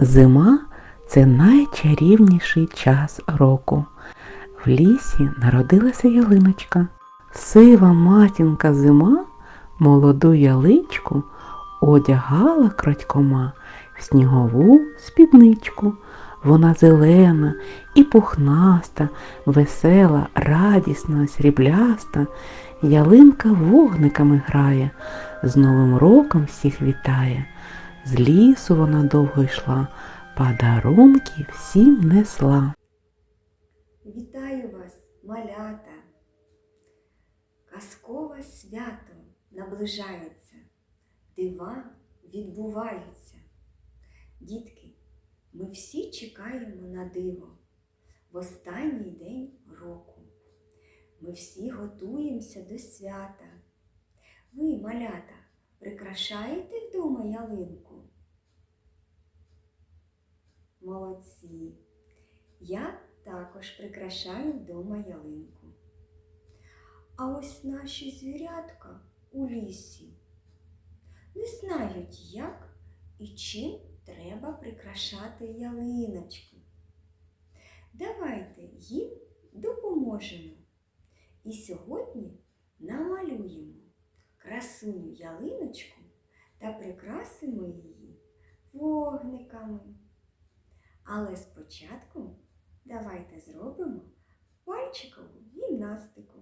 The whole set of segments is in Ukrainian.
Зима це найчарівніший час року. В лісі народилася ялиночка. Сива матінка зима молоду яличку одягала крадькома в снігову спідничку. Вона зелена і пухнаста, весела, радісна, срібляста. Ялинка вогниками грає, з Новим роком всіх вітає. З лісу вона довго йшла, подарунки всім несла. Вітаю вас, малята! Казкове свято наближається, дива відбуваються. Дітки, ми всі чекаємо на диво в останній день року. Ми всі готуємося до свята. Ви, малята, прикрашаєте вдома ялинку? Молодці! Я також прикрашаю вдома ялинку. А ось наші звірятка у лісі не знають, як і чим треба прикрашати ялиночки. Давайте їм допоможемо. І сьогодні намалюємо красуню ялиночку та прикрасимо її вогниками. Але спочатку давайте зробимо пальчикову гімнастику.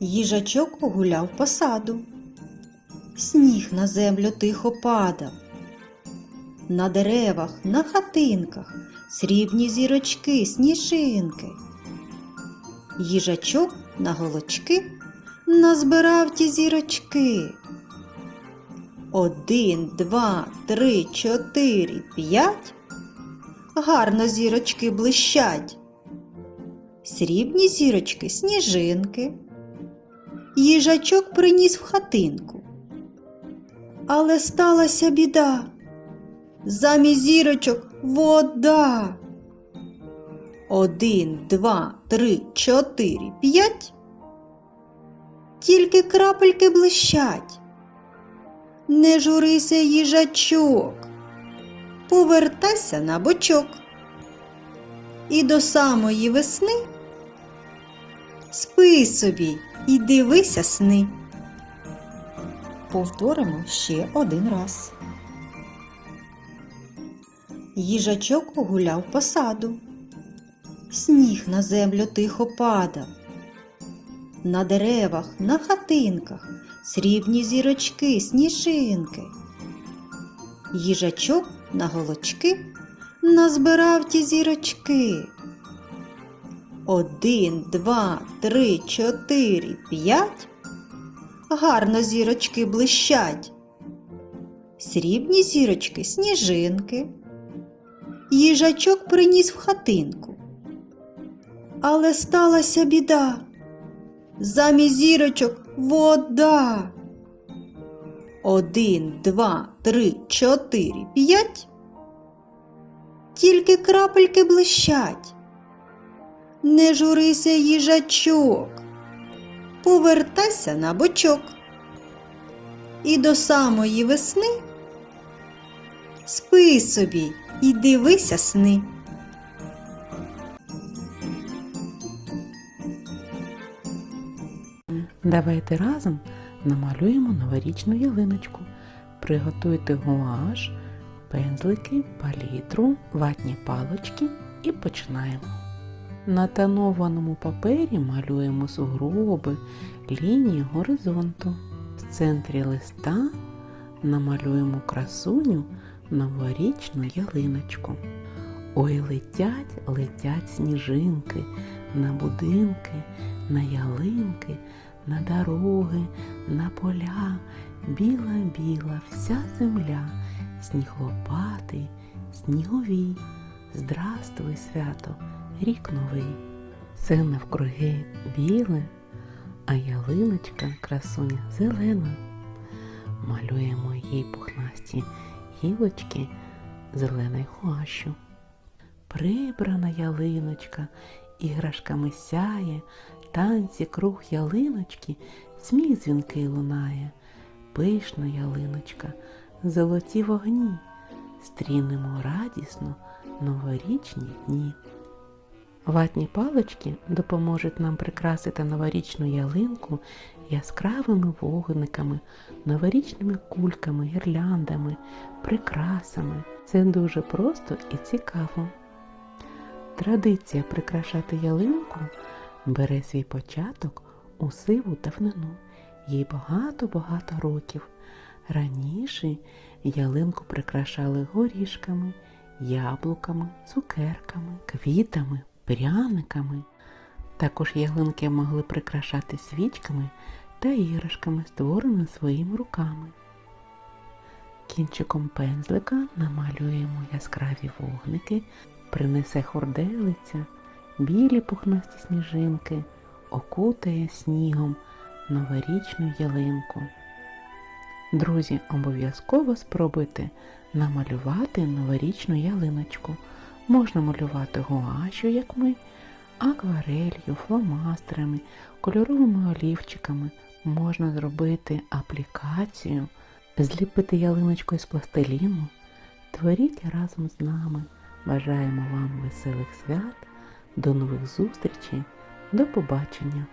Їжачок погуляв по саду. Сніг на землю тихо падав. На деревах, на хатинках срібні зірочки, сніжинки. Їжачок на голочки назбирав ті зірочки. Один, два, три, чотири, п'ять. Гарно зірочки блищать. Срібні зірочки сніжинки. Їжачок приніс в хатинку. Але сталася біда. Замість зірочок вода. Один, два, три, чотири, п'ять. Тільки крапельки блищать. Не журися, їжачок. Повертайся на бочок. І до самої весни спи собі і дивися сни. Повторимо ще один раз. Їжачок гуляв по саду. Сніг на землю тихо падав. На деревах, на хатинках срібні зірочки, сніжинки. Їжачок на голочки назбирав ті зірочки. Один, два, три, чотири, п'ять. Гарно зірочки блищать. Срібні зірочки сніжинки. Їжачок приніс в хатинку. Але сталася біда. Замість зірочок вода. Один, два, три, чотири, п'ять. Тільки крапельки блищать. Не журися, їжачок. Повертайся на бочок. І до самої весни спи собі і дивися сни. Давайте разом намалюємо новорічну ялиночку. Приготуйте гуаш, пензлики, палітру, ватні палочки і починаємо. На тонованому папері малюємо сугроби, лінії горизонту. В центрі листа намалюємо красуню новорічну ялиночку. Ой, летять, летять сніжинки на будинки, на ялинки, на дороги, на поля. Біла-біла вся земля, сніг лопатий, сніговій. Здравствуй, свято, рік новий. Все навкруги біле, а ялиночка красуня зелена. Малюємо їй пухнасті гілочки зеленою гуашю. Прибрана ялиночка, іграшками сяє, танці круг ялиночки, сміх дзвінкий лунає. Пишна ялиночка, золоті вогні, стрінемо радісно новорічні дні. Ватні палички допоможуть нам прикрасити новорічну ялинку яскравими вогниками, новорічними кульками, гірляндами, прикрасами. Це дуже просто і цікаво. Традиція прикрашати ялинку бере свій початок у сиву давнину. Їй багато-багато років. Раніше ялинку прикрашали горішками, яблуками, цукерками, квітами, пряниками. Також ялинки могли прикрашати свічками та іграшками, створеними своїми руками. Кінчиком пензлика намалюємо яскраві вогники, принесе хорделиця, білі пухнасті сніжинки, окутає снігом новорічну ялинку. Друзі, обов'язково спробуйте намалювати новорічну ялиночку. Можна малювати гуашю, як ми, акварелью, фломастерами, кольоровими олівчиками. Можна зробити аплікацію, зліпити ялиночку із пластиліну. Творіть разом з нами. Бажаємо вам веселих свят, до нових зустрічей, до побачення!